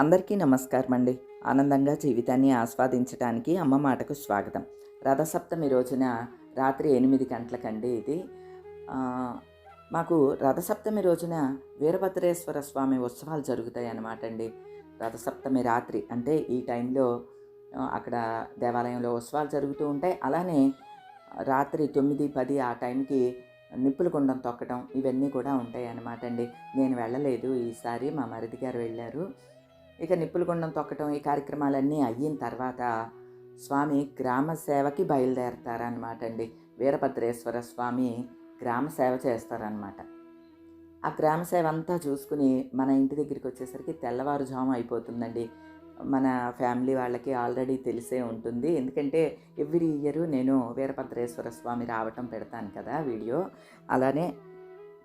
అందరికీ నమస్కారం అండి ఆనందంగా జీవితాన్ని ఆస్వాదించడానికి అమ్మ మాటకు స్వాగతం. రథసప్తమి రోజున రాత్రి ఎనిమిది గంటలకండి ఇది. మాకు రథసప్తమి రోజున వీరభద్రేశ్వర స్వామి ఉత్సవాలు జరుగుతాయి అన్నమాట అండి రథసప్తమి రాత్రి అంటే ఈ టైంలో అక్కడ దేవాలయంలో ఉత్సవాలు జరుగుతూ ఉంటాయి. అలానే రాత్రి తొమ్మిది పది ఆ టైంకి నిప్పుల గుండం తొక్కడం ఇవన్నీ కూడా ఉంటాయి అన్నమాట అండి నేను వెళ్ళలేదు. ఈసారి మా మరిది గారు వెళ్ళారు. ఇక నిప్పులు గుండం తొక్కటం ఈ కార్యక్రమాలన్నీ అయిన తర్వాత స్వామి గ్రామ సేవకి బయలుదేరతారనమాట అండి. వీరభద్రేశ్వర స్వామి గ్రామ సేవ చేస్తారనమాట ఆ గ్రామ సేవ అంతా చూసుకుని మన ఇంటి దగ్గరికి వచ్చేసరికి తెల్లవారుజాము అయిపోతుందండి. మన ఫ్యామిలీ వాళ్ళకి ఆల్రెడీ తెలిసే ఉంటుంది. ఎందుకంటే ఎవ్రీ ఇయర్ నేను వీరభద్రేశ్వర స్వామి రావటం పెడతాను కదా వీడియో. అలానే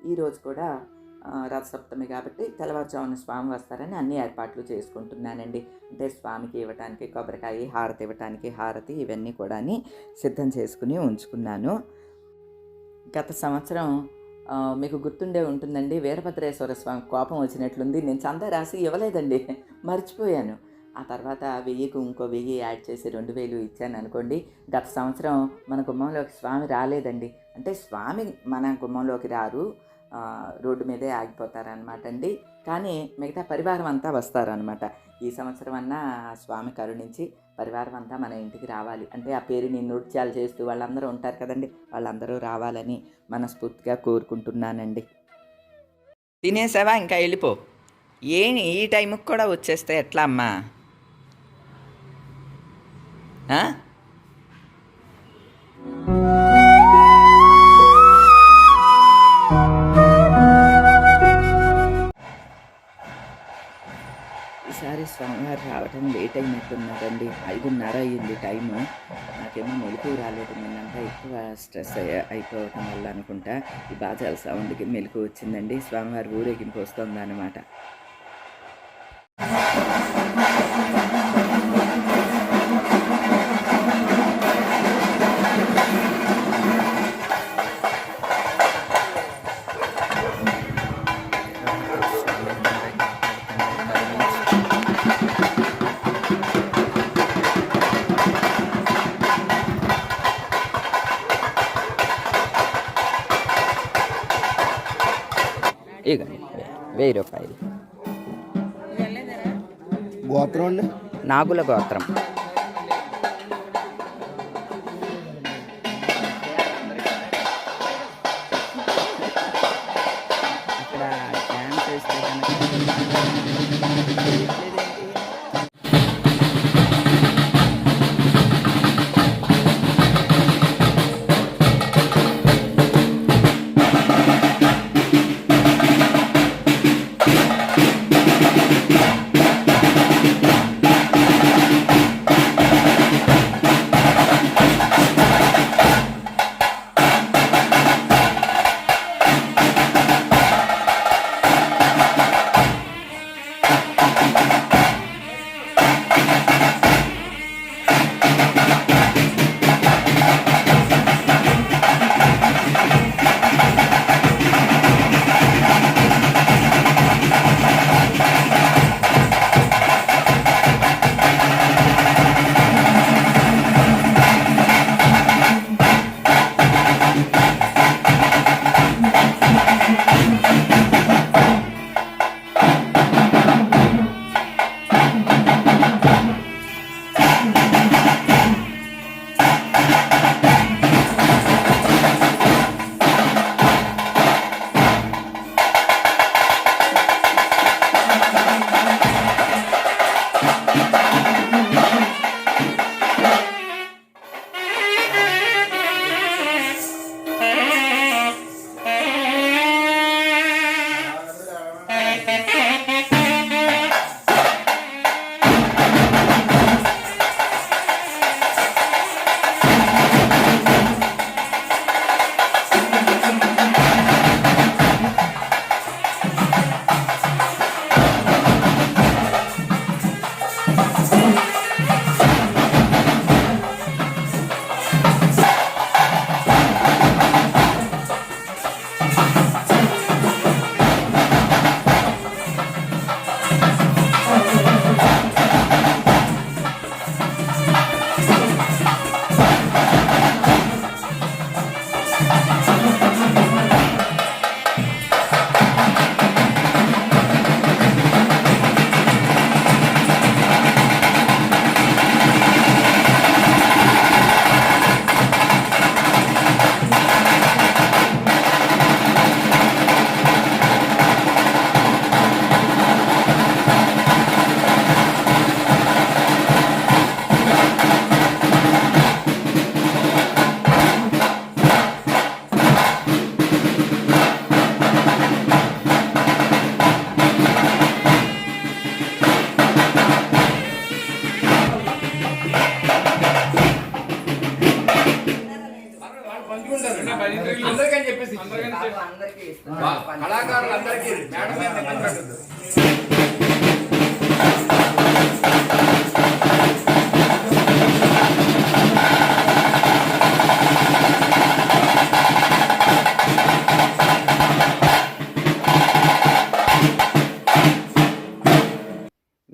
ఈరోజు కూడా రథసప్తమి కాబట్టి తెల్లవారుజామున స్వామి వస్తారని అన్ని ఏర్పాట్లు చేసుకుంటున్నానండి. అంటే స్వామికి ఇవ్వటానికి కొబ్బరికాయ హారతి ఇవ్వటానికి హారతి ఇవన్నీ కూడా సిద్ధం చేసుకుని ఉంచుకున్నాను. గత సంవత్సరం మీకు గుర్తుండే ఉంటుందండి వీరభద్రేశ్వర స్వామి కోపం వచ్చినట్లుంది. నేను చందా రాసి ఇవ్వలేదండి మర్చిపోయాను. ఆ తర్వాత వెయ్యికి ఇంకో వెయ్యి యాడ్ చేసి రెండు వేలు ఇచ్చాను అనుకోండి గత సంవత్సరం మన గుమ్మంలోకి స్వామి రాలేదండి. అంటే స్వామి మన గుమ్మంలోకి రారు రోడ్డు మీదే ఆగిపోతారనమాట అండి కానీ మిగతా పరివారం అంతా వస్తారనమాట ఈ సంవత్సరం అన్నా స్వామి కరుణించి పరివారం అంతా మన ఇంటికి రావాలి. అంటే ఆ పేరుని నృత్యాలు చేస్తూ వాళ్ళందరూ ఉంటారు కదండి. వాళ్ళందరూ రావాలని మనస్ఫూర్తిగా కోరుకుంటున్నానండి. తినేసావా? ఇంకా వెళ్ళిపో. ఏమి ఈ టైంకి కూడా వచ్చేస్తే ఎట్లా అమ్మా? ఆ? స్వామివారు రావటం లేట్ అయినట్టున్నారండి. ఐదున్నర అయ్యింది టైము నాకేమో మెలకు రాలేదు. నిన్నంతా ఎక్కువ స్ట్రెస్ అయిపోవటం వల్ల అనుకుంటా. ఈ బాజాల సౌండ్కి మెలకు వచ్చిందండి. స్వామివారి ఊరేగింపు వస్తుంది అనమాట నాగుల గోత్రం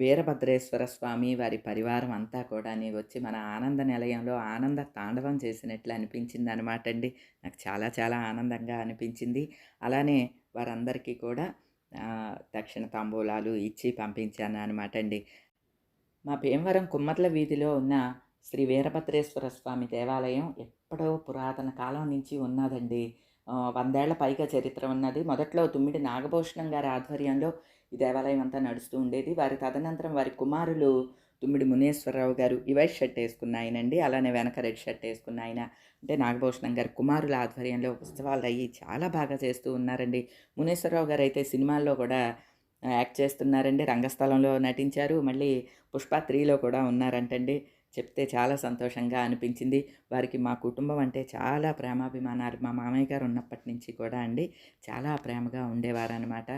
వీరభద్రేశ్వర స్వామి వారి పరివారం అంతా కూడా వచ్చి మన ఆనంద నిలయంలో ఆనంద తాండవం చేసినట్లు అనిపించింది అనమాట అండి. నాకు చాలా చాలా ఆనందంగా అనిపించింది. అలానే వారందరికీ కూడా దక్షిణ తాంబూలాలు ఇచ్చి పంపించాను అనమాట అండి. మా భీమవరం కుమ్మర్ల వీధిలో ఉన్న శ్రీ వీరభద్రేశ్వర స్వామి దేవాలయం ఎప్పుడో పురాతన కాలం నుంచి ఉన్నదండి. వందేళ్ళ పైగా చరిత్ర ఉన్నది. మొదట్లో తుమ్మిడి నాగభూషణం గారి ఆధ్వర్యంలో ఈ దేవాలయం అంతా నడుస్తూ ఉండేది. వారి తదనంతరం వారి కుమారులు తుమ్మిడి మునేశ్వరరావు గారు ఈ వైట్ షర్ట్ వేసుకున్న ఆయనండి అలానే వెనక రెడ్ షర్ట్ వేసుకున్న ఆయన. అంటే నాగభూషణం గారు కుమారుల ఆధ్వర్యంలో ఉత్సవాలు అయ్యి చాలా బాగా చేస్తూ ఉన్నారండి. మునేశ్వరరావు గారు అయితే సినిమాల్లో కూడా యాక్ట్ చేస్తున్నారండి. రంగస్థలంలో నటించారు. మళ్ళీ పుష్ప త్రీలో కూడా ఉన్నారంటండి. చెప్తే చాలా సంతోషంగా అనిపించింది. వారికి మా కుటుంబం అంటే చాలా ప్రేమాభిమానాలు. మా మామయ్య గారు ఉన్నప్పటి నుంచి కూడా అండి చాలా ప్రేమగా ఉండేవారనమాట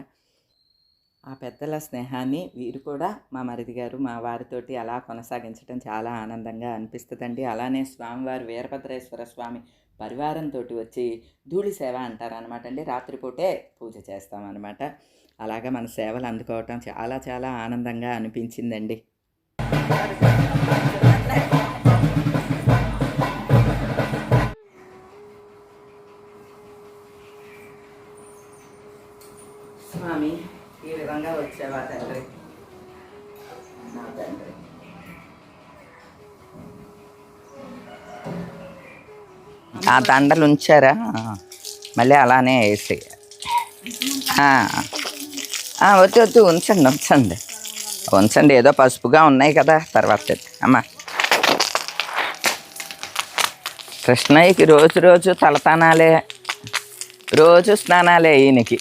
ఆ పెద్దల స్నేహాన్ని వీరు కూడా మా మరిది గారు మా వారితోటి అలా కొనసాగించడం చాలా ఆనందంగా అనిపిస్తుందండి. అలానే స్వామివారు వీరభద్రేశ్వర స్వామి పరివారంతో వచ్చి ధూళి సేవ అంటారనమాట అండి. రాత్రిపూటే పూజ చేస్తామన్నమాట. అలాగా మన సేవలు అందుకోవటం చాలా చాలా ఆనందంగా అనిపించిందండి. విధంగా తండ్రి? నా తండ్రి. ఆ దండలు ఉంచారా? మళ్ళీ అలానే వేసి వద్దు వద్దు ఉంచండి ఉంచండి. ఉంచండి ఏదో పసుపుగా ఉన్నాయి కదా తర్వాత అమ్మా. కృష్ణయ్యకి రోజు రోజు తలతానాలే. రోజు స్నానాలే ఈయనకి.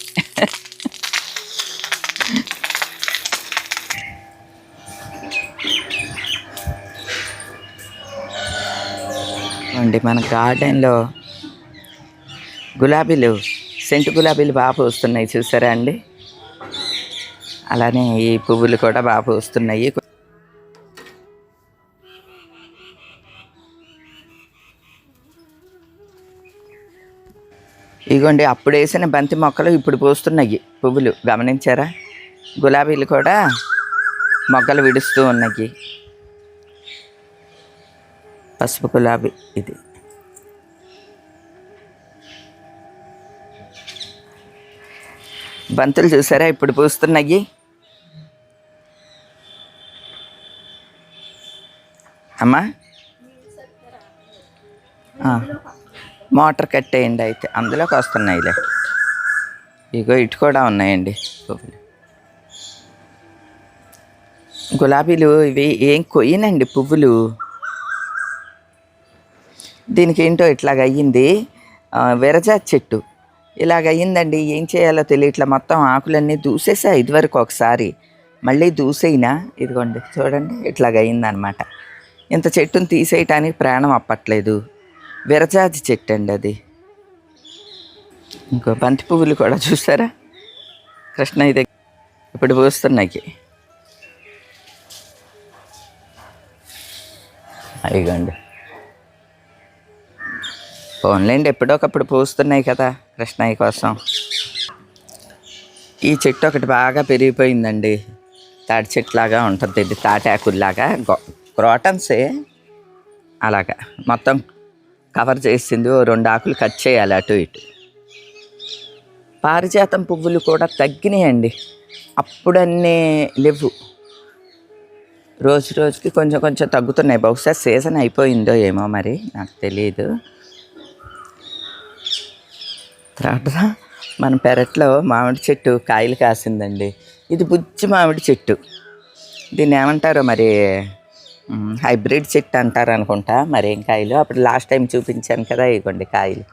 అండి మన గార్డెన్లో గులాబీలు సెంటు గులాబీలు బాగా పూస్తున్నాయి. చూసారా అండి? అలానే ఈ పువ్వులు కూడా బాగా పూస్తున్నాయి. ఇగోండి అప్పుడు వేసిన బంతి మొక్కలు ఇప్పుడు పూస్తున్నాయి. పువ్వులు గమనించారా? గులాబీలు కూడా మొగ్గలు విడుస్తూ ఉన్నాయి. పసుపు గులాబీ ఇది. బంతులు చూసారా? ఇప్పుడు పూస్తున్నాయి. అమ్మా. మోటార్ కట్టేయండి అయితే. అందులోకి వస్తున్నాయిలే. ఇగో ఇటు కూడా ఉన్నాయండి. పువ్వులు గులాబీలు ఇవి ఏం కొయ్యనండి పువ్వులు? దీనికి ఏంటో ఇట్లాగ అయ్యింది ఆ, విరజాతి చెట్టు. ఇలాగ అయ్యిందండి ఏం చేయాలో తెలియట్లా. మొత్తం ఆకులన్నీ దూసేసా ఇదివరకు ఒకసారి. మళ్ళీ దూసేయినా. ఇదిగోండి చూడండి. ఇట్లాగ అయ్యిందనమాట ఇంత చెట్టును తీసేయటానికి ప్రాణం అప్పట్లేదు. విరజాతి చెట్టు అండి అది. ఇంకో బంతి పువ్వులు కూడా చూసారా? కృష్ణయ్య దగ్గర ఇప్పుడు పోస్తున్నాయి. అయ్యండి ఫోన్లేండి ఎప్పుడోకప్పుడు పూస్తున్నాయి కదా కృష్ణయ్య కోసం. ఈ చెట్టు ఒకటి బాగా పెరిగిపోయిందండి. తాటి చెట్టులాగా ఉంటుంది ఇది తాటాకుల్లాగా. గో- క్రోటన్సే అలాగా. మొత్తం కవర్ చేసింది ఓ రెండు ఆకులు కట్ చేయాలి అటు ఇటు. పారిజాతం పువ్వులు కూడా తగ్గినాయండి. అప్పుడన్నీ లేవు. రోజు రోజుకి కొంచెం కొంచెం తగ్గుతున్నాయి. బహుశా సీజన్ అయిపోయిందో ఏమో మరి నాకు తెలియదు తర్వాత మన పెరట్లో మామిడి చెట్టు కాయలు కాసిందండి. ఇది బుజ్జి మామిడి చెట్టు. దీన్ని ఏమంటారో మరి హైబ్రిడ్ చెట్టు అంటారు అనుకుంటా మరి ఏం కాయలు? అప్పుడు లాస్ట్ టైం చూపించాను కదా ఇవ్వండి కాయలు.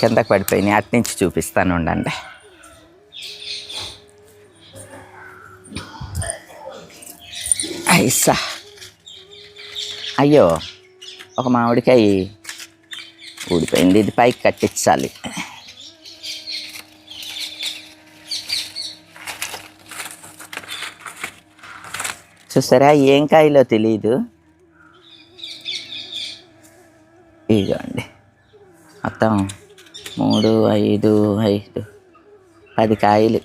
కిందకి పడిపోయినాయి. అటు నుంచి చూపిస్తాను ఉండండి. ఐసా. అయ్యో. ఒక మామిడికాయ ఊడిపోయింది. ఇది పైకి కట్టించాలి. చూసారా? ఏం కాయలో తెలియదు ఇదిగోండి. మొత్తం మూడు ఐదు ఐదు పది కాయలు.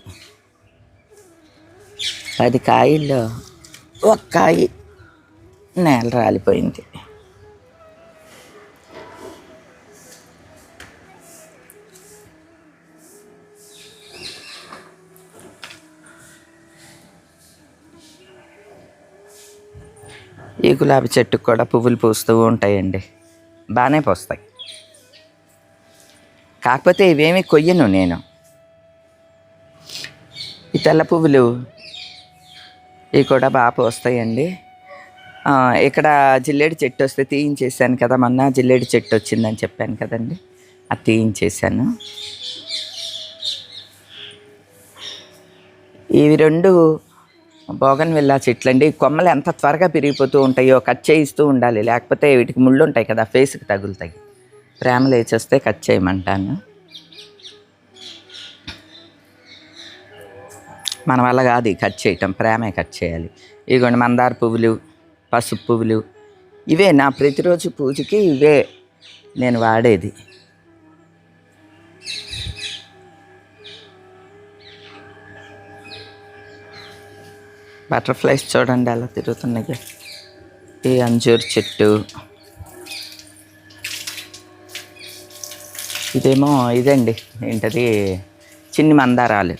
పది కాయల్లో ఒక కాయ నేల రాలిపోయింది. ఈ గులాబీ చెట్టుకు కూడా పువ్వులు పూస్తూ ఉంటాయండి. బాగానే పూస్తాయి. కాకపోతే ఇవేమి కొయ్యను నేను. ఈ తెల్ల పువ్వులు ఇవి కూడా బాగా పూస్తాయండి. ఇక్కడ జిల్లేడు చెట్టు వస్తే తీయించేసాను కదా మొన్న జిల్లేడు చెట్టు వచ్చిందని చెప్పాను కదండి. అది తీయించేసాను ఇవి రెండు బోగన్ విల్లా చెట్లు అండి కొమ్మలు ఎంత త్వరగా పెరిగిపోతూ ఉంటాయో కట్ చేయిస్తూ ఉండాలి. లేకపోతే వీటికి ముళ్ళు ఉంటాయి కదా ఫేస్కి తగులుతాయి. ప్రేమ లేచొస్తే కట్ చేయమంటాను. మన వల్ల కాదు కట్ చేయటం ప్రేమే కట్ చేయాలి. ఇదిగోండి మందార పువ్వులు పసుపు పువ్వులు ఇవే నా ప్రతిరోజు పూజకి ఇవే నేను వాడేది. బటర్ఫ్లైస్ చూడండి ఎలా తిరుగుతున్నాయి. ఈ అంజూర్ చెట్టు. ఇదేమో ఇదండి ఏంటది? చిన్ని మందారాలు.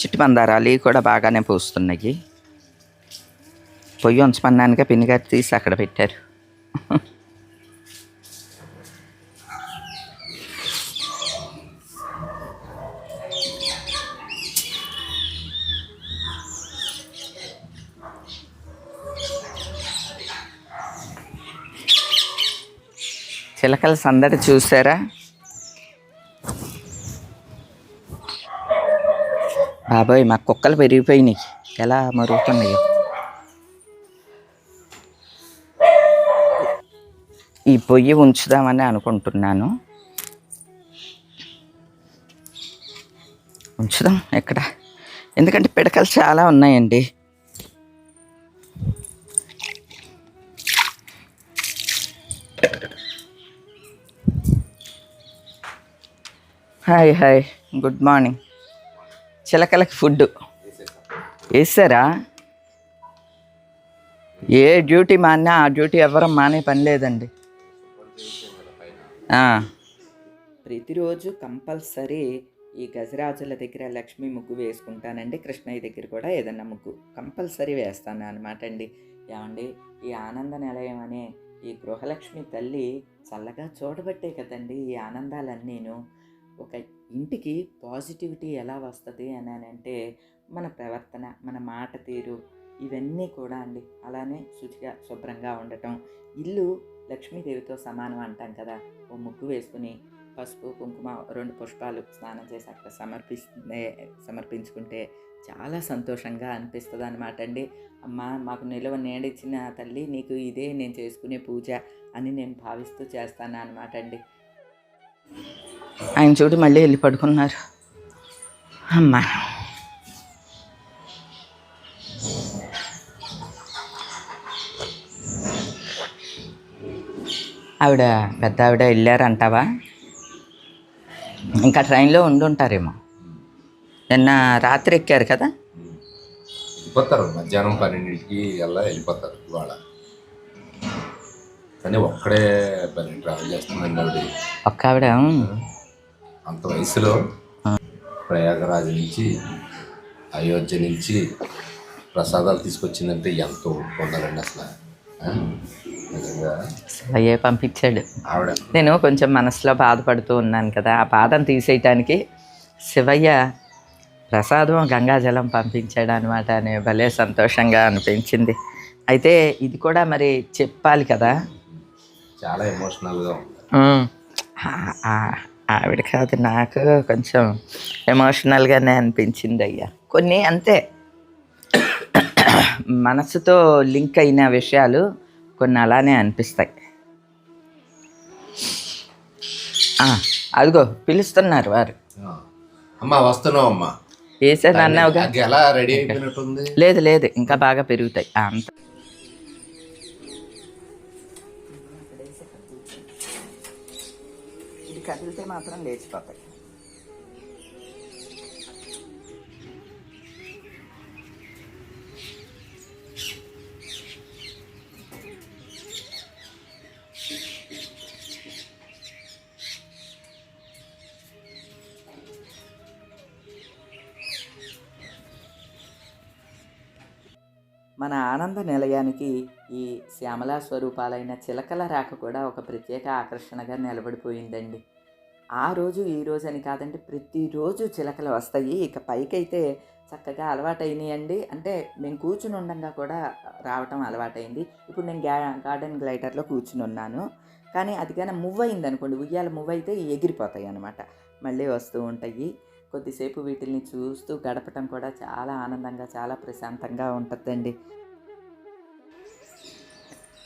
చిట్టి మందారాలు ఇవి కూడా బాగానే పూస్తున్నాయి. పొయ్యి ఉంచమన్నానుగా పిన్నిగారు తీసి అక్కడ పెట్టారు. చిలకల సందడి చూసారా? బాబాయ్ మా కుక్కలు పెరిగిపోయినాయి. ఎలా మరుగుతున్నాయో. ఈ పొయ్యి ఉంచుదామని అనుకుంటున్నాను. ఉంచుదాం ఎక్కడ? ఎందుకంటే పిడకలు చాలా ఉన్నాయండి. Hi hi. Good morning. చిలకలకి food వేసారా? ఏ డ్యూటీ మానా ఆ డ్యూటీ ఎవరం మానే పని లేదండి. ప్రతిరోజు కంపల్సరీ ఈ గజరాజుల దగ్గర లక్ష్మీ ముగ్గు వేసుకుంటానండి. కృష్ణయ్య దగ్గర కూడా ఏదన్నా ముగ్గు కంపల్సరీ వేస్తాను అనమాట అండి. ఏమండి ఈ ఆనంద నిలయం అనే ఈ గృహలక్ష్మి తల్లి చల్లగా చూడబట్టే కదండి ఈ ఆనందాలన్నీను. ఒక ఇంటికి పాజిటివిటీ ఎలా వస్తుంది అని అంటే మన ప్రవర్తన మన మాట తీరు ఇవన్నీ కూడా అండి. అలానే శుచిగా శుభ్రంగా ఉండటం. ఇల్లు లక్ష్మీదేవితో సమానం అంటాం కదా. ఓ ముగ్గు వేసుకుని పసుపు కుంకుమ రెండు పుష్పాలు స్నానం చేసి అక్కడ సమర్పిస్తే సమర్పించుకుంటే చాలా సంతోషంగా అనిపిస్తుంది అనమాట అండి. అమ్మ మాకు నిలవ నేడిచ్చిన తల్లి నీకు ఇదే నేను చేసుకునే పూజ అని నేను భావిస్తూ చేస్తాను అనమాట అండి. ఆయన చూడు మళ్ళీ వెళ్ళి పడుకున్నారు. అమ్మా. ఆవిడ పెద్ద ఆవిడ వెళ్ళారంటావా? ఇంకా ట్రైన్లో ఉండుంటారేమో. నిన్న రాత్రి ఎక్కారు కదా? వెళ్ళిపోతారు. మధ్యాహ్నం పన్నెండింటికి అలా వెళ్ళిపోతారు ఇవాళ. కానీ ఒక్కడే ట్రావెల్ చేస్తుందండి ఆవిడ. ఒక్క ఆవిడ? అంత వయసులో ప్రయాగరాజు నుంచి అయోధ్య నుంచి ప్రసాదాలు తీసుకొచ్చిందంటే ఎంతో పొందాలండి అసలు. అయ్యే పంపించాడు. ఆవిడ. నేను కొంచెం మనసులో బాధపడుతూ ఉన్నాను కదా ఆ బాధను తీసేయటానికి శివయ్య ప్రసాదం గంగాజలం పంపించాడు అనమాట అని భలే సంతోషంగా అనిపించింది. అయితే ఇది కూడా మరి చెప్పాలి కదా. చాలా ఎమోషనల్గా ఆవిడ కాదు నాకు కొంచెం ఎమోషనల్గానే అనిపించింది అయ్యా కొన్ని అంతే. మనసుతో లింక్ అయిన విషయాలు కొన్ని అలానే అనిపిస్తాయి. అదిగో పిలుస్తున్నారు వారు. అమ్మా వస్తున్నావు అమ్మా. వేసేది అన్నావుగా? ఎలా రెడీ లేదు లేదు ఇంకా బాగా పెరుగుతాయి. అంత. కదిలితే మాత్రం లేచిపోతాయి. మన ఆనంద నిలయానికి ఈ శ్యామలా స్వరూపాలైన చిలకల రాక కూడా ఒక ప్రత్యేక ఆకర్షణగా నిలబడిపోయిందండి. ఆ రోజు ఈ రోజు అని కాదండి ప్రతిరోజు చిలకలు వస్తాయి. ఇక పైకైతే చక్కగా అలవాటైనాయండి. అంటే మేము కూర్చుని ఉండంగా కూడా రావటం అలవాటైంది. ఇప్పుడు నేను గా గార్డెన్ గ్లైడర్లో కూర్చుని ఉన్నాను. కానీ అది కానీ మూవ్ అయింది అనుకోండి ఉయ్యాల మూవ్ అయితే ఎగిరిపోతాయి అనమాట మళ్ళీ వస్తూ ఉంటాయి. కొద్దిసేపు వీటిని చూస్తూ గడపటం కూడా చాలా ఆనందంగా చాలా ప్రశాంతంగా ఉంటుందండి.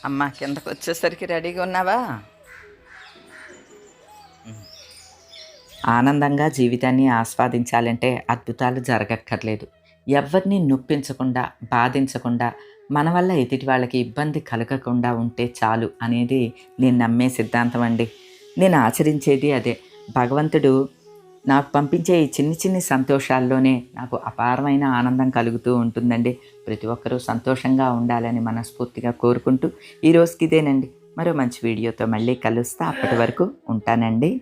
అమ్మ కిందకు వచ్చేసరికి రెడీగా ఉన్నావా? ఆనందంగా జీవితాన్ని ఆస్వాదించాలంటే అద్భుతాలు జరగక్కర్లేదు. ఎవరిని నొప్పించకుండా బాధించకుండా మన వల్ల ఎదుటి వాళ్ళకి ఇబ్బంది కలగకుండా ఉంటే చాలు అనేది నేను నమ్మే సిద్ధాంతం అండి. నేను ఆచరించేది అదే. భగవంతుడు నాకు పంపించే ఈ చిన్ని చిన్ని సంతోషాల్లోనే నాకు అపారమైన ఆనందం కలుగుతూ ఉంటుందండి. ప్రతి ఒక్కరూ సంతోషంగా ఉండాలని మనస్ఫూర్తిగా కోరుకుంటూ ఈ రోజుకి ఇదేనండి మరో మంచి వీడియోతో మళ్ళీ కలుస్తా. అప్పటి వరకు ఉంటానండి.